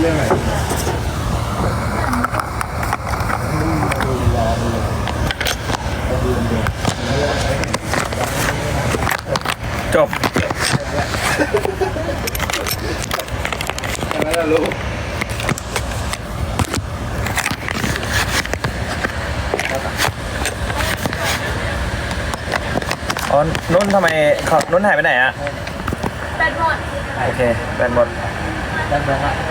เรื่องอะไรจบแค่นั้นแหละลูกอ๋อนุ่นทำไมเขานุ่นหายไปไหนอะแบตหมด โอเคแบนหมด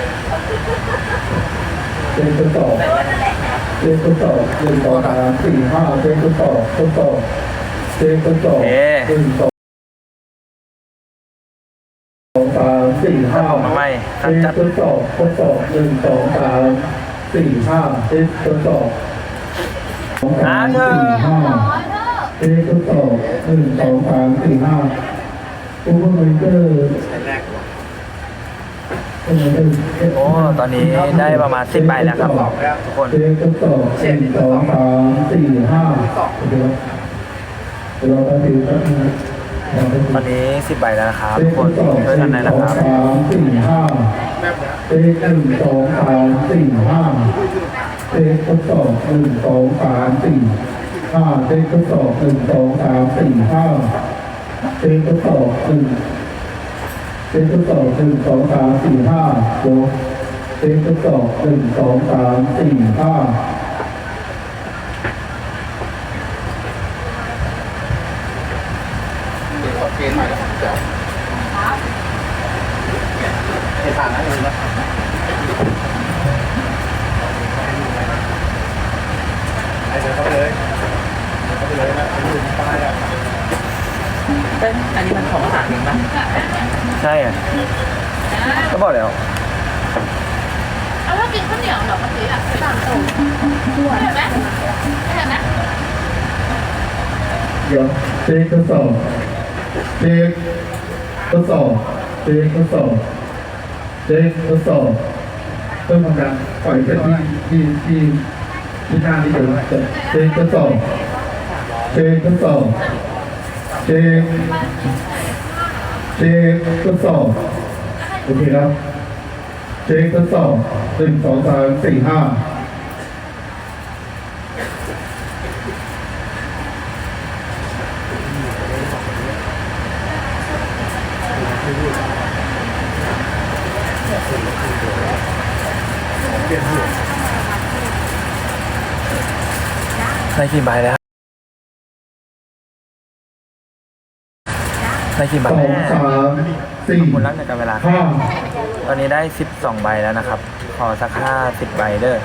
เป็นทดสอบเป็นทดสอบหนึ่งสองสามสี่ห้าเป็นทดสอบทดสอบเป็นทดสอบหนึ่งสองสองสามสี่ห้ามาใหม่เป็นจัดทดสอบทดสอบหนึ่งสองสามสี่ห้าเป็นทดสอบสองสามสี่ห้าร้อยเด้อเป็นทดสอบหนึ่งสองสามสี่ห้าอุปกรณ์เกอร์แรกว่ะ โอ้ ตอนนี้ได้ประมาณสิบใบแล้วครับทุกคนเช็ดสอบหนึ่งสองสามสี่ห้าเดียวเราไปดูแป๊บนึงตอนนี้สิบใบแล้วนะครับทุกคนช่วยหกันหนึ่น่องยสนะองครับสามสี่ห้าแบบเนี้ยเช็คหนึ่งสองสามสี่ห้าเช็คทดสอบหนึ่งสองสามสี่ห้าเช็คทดสอบหนึ่งสองสามสี่ห้าเช็คทดสอบหนึ่ง เช็คทดสอบหนึ่งสองสามสี่ห้าโยเช็คทดสอบหนึ่งสองสามสี่ห้าเดี๋ยวขอเกณฑ์ใหม่แล้วเดี๋ยวเห็นผ่านนะเห็นะไอเดี๋ยวเขาไปเลยเขาไปเลยนะไปดูป้ายอะ เอ้ยอันนี้มันของอาหารเองปะใช่ไงก็บอกแล้วเอาถ้ากินข้าวเหนียวเหรอปกติอะต่างโซ่เห็นไหมเห็นไหมเดี๋ยวเช็คทดสอบเช็คทดสอบเช็คทดสอบเช็คทดสอบเพิ่มความดันปล่อยไปที่ที่ที่ที่หน้าที่เดิมเช็คทดสอบเช็คทดสอบ เช็คเช็คทดสอบโอเคครับเช็คทดสอบหนึ่งสองสามสี่ห้าได้กี่ใบแล้ว ได้กี่ใบสองแล้วสามสี่คุณรักในการเวลา ห้าตอนนี้ได้สิบสองใบแล้วนะครับ ขอสักห้าสิบใบเด้อ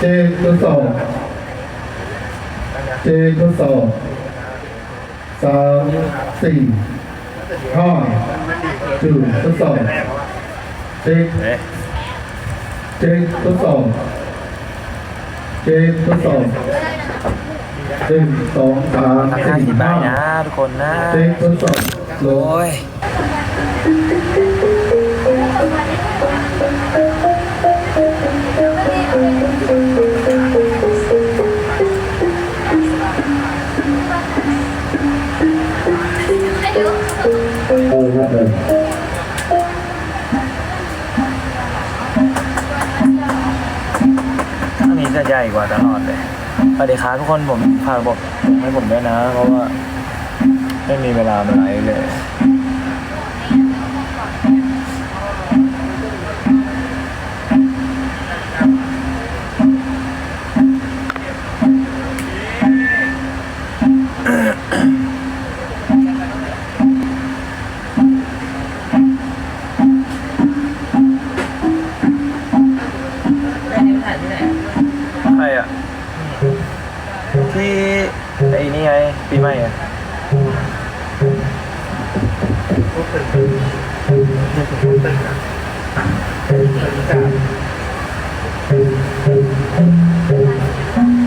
เจทดสอบเจทดสอบสามสี่ห้าจุ ดทดสอบเจเอ๊ะเจทดสอบเจทดสอบหนึ่งสองสามสักห้าสี่สิบบห้านะทุกคนนะเจทดสอบโอ้ย สวัสดีครับทุกคนผมฝากบอกให้ผมด้วยนะ เพราะว่าไม่มีเวลามาไลฟ์เลย เ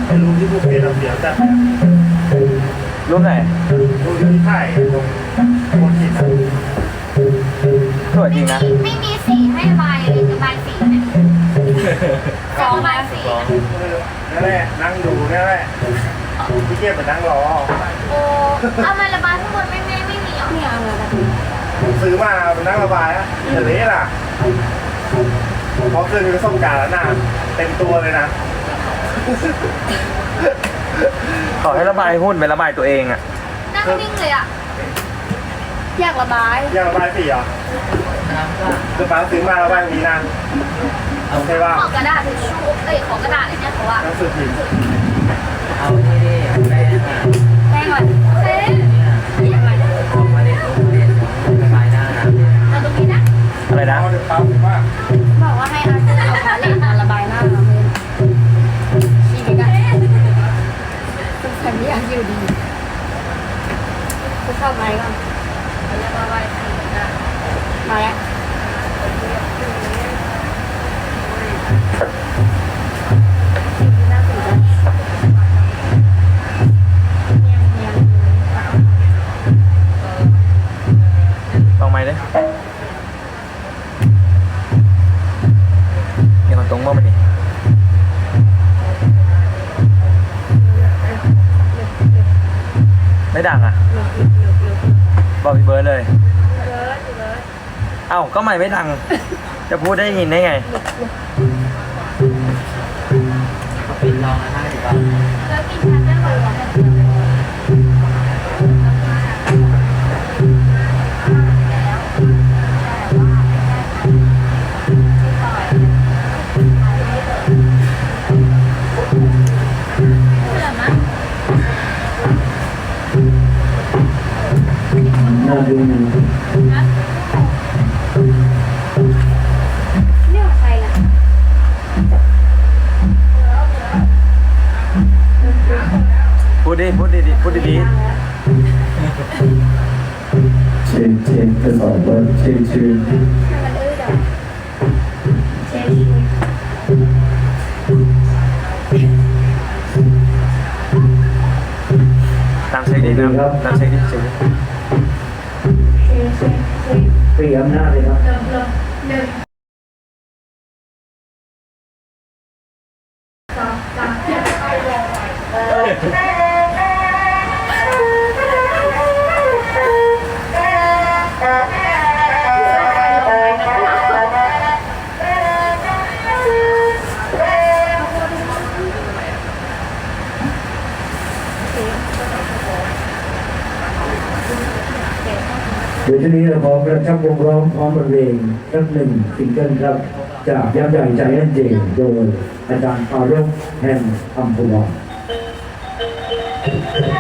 ป็นรูที่ภูเก็ตเราเสียจัดรูปไหนรูที่ถ่ายบนหินอะสวยจริงนะ ไม่มีสีให้ใบเลยคือใบสีเนี่ยสองใบสีนั่นแหละนั่งดูนั่นแหละพี่เกียบไปนั่งรอโอ้เอามาระบายข้างบนไม่ไม่ไม่มีเหรอเนี่ยอะไรแบ บนี้ซื้อมาเป็นนั่งระบายอะเดี๋ยวนี้ล่ะเพราะเคยมีประสบการณ์แล้วนะเต็มตัวเลยนะขอให้ระบายหุ้นไประบายตัวเองอะนั่งนิ่งเลยอะ อยากระบายอยากระบายสีเหรอน้ำก็คือป้าซื้อมาระบายอย่างนี้นะโอเคป่ะขอกระดาษทิชชู่เอ้ยขอกระดาษไอ้เนี่ยเขาว่าหนังสือพิมพ์ันนี้อยากอยู่ดีก็เข้าไปก็เรียกว่าไหว้สีนะมาแล้ว ไม่ดังอะบอกพี่เบิร์ดเลยเอ้าก็ไม่ไม่ดัง จะพูดได้ยินได้ไงเขาปิดลองนะได้หรือเปล่า พูดดิพูดดิพูดดีเชนเชนทดสอบว่าเชนชื่อดอกเชฟๆตามเช็คดิครับตามเช็คดิเช็คดิ เตรียมหน้าเลยครับเดี๋ยวช่วงนี้เราพร้อกระชักวงร้องพร้อมบรรเลงสักหนึ่งสิงเกิลครับ จากยักษ์ใหญ่ใจแอนเจโดยอาจารย์ปารุกแห่งอัมพวาโอ